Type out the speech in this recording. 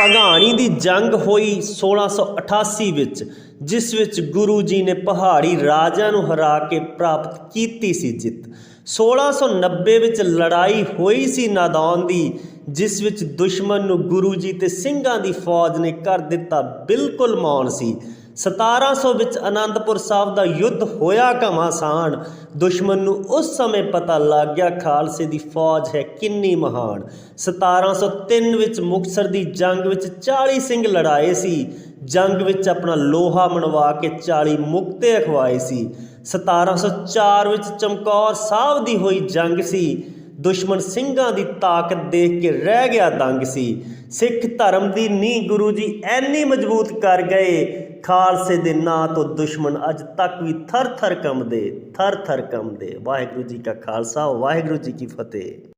ਭਗਾਣੀ ਦੀ ਜੰਗ ਹੋਈ 1688 ਵਿੱਚ, ਜਿਸ ਵਿੱਚ ਗੁਰੂ ਜੀ ਨੇ ਪਹਾੜੀ ਰਾਜਿਆਂ ਨੂੰ ਹਰਾ ਕੇ ਪ੍ਰਾਪਤ ਕੀਤੀ ਸੀ ਜਿੱਤ। 1690 ਵਿੱਚ ਲੜਾਈ ਹੋਈ ਸੀ ਨਾਦੌਨ ਦੀ, ਜਿਸ ਵਿੱਚ ਦੁਸ਼ਮਣ ਨੂੰ ਗੁਰੂ ਜੀ ਤੇ ਸਿੰਘਾਂ ਦੀ ਫੌਜ ਨੇ ਕਰ ਦਿੱਤਾ ਬਿਲਕੁਲ ਮੌਨ ਸੀ। 1700 ਵਿੱਚ ਅਨੰਦਪੁਰ ਸਾਹਿਬ ਦਾ ਯੁੱਧ ਹੋਇਆ ਘਮਾਸਾਨ, ਦੁਸ਼ਮਣ ਨੂੰ ਉਸ ਸਮੇਂ ਪਤਾ ਲੱਗ ਗਿਆ ਖਾਲਸੇ ਦੀ ਫੌਜ ਹੈ ਕਿੰਨੀ ਮਹਾਨ। 1703 ਵਿੱਚ ਮੁਕਤਸਰ ਦੀ ਜੰਗ ਵਿੱਚ 40 ਸਿੰਘ ਲੜਾਏ ਸੀ। ਜੰਗ ਵਿੱਚ ਆਪਣਾ ਲੋਹਾ ਮਨਵਾ ਕੇ 40 ਮੁਕਤੇ ਅਖਵਾਏ ਸੀ। 1704 ਵਿੱਚ ਚਮਕੌਰ ਸਾਹਿਬ ਦੀ ਹੋਈ ਜੰਗ ਸੀ। ਦੁਸ਼ਮਣ ਸਿੰਘਾਂ ਦੀ ਤਾਕਤ ਦੇਖ ਕੇ ਰਹਿ ਗਿਆ ਦੰਗ ਸੀ। ਸਿੱਖ ਧਰਮ ਦੀ ਨੀਂਹ ਗੁਰੂ ਜੀ ਐਨੀ ਮਜ਼ਬੂਤ ਕਰ ਗਏ, ਖਾਲਸੇ ਦੇ ਨਾਂ ਤੋਂ ਦੁਸ਼ਮਣ ਅੱਜ ਤੱਕ ਵੀ ਥਰ ਥਰ ਕੰਬਦੇ, ਥਰ ਥਰ ਕੰਬਦੇ। ਵਾਹਿਗੁਰੂ ਜੀ ਕਾ ਖਾਲਸਾ, ਵਾਹਿਗੁਰੂ ਜੀ ਕੀ ਫਤਿਹ।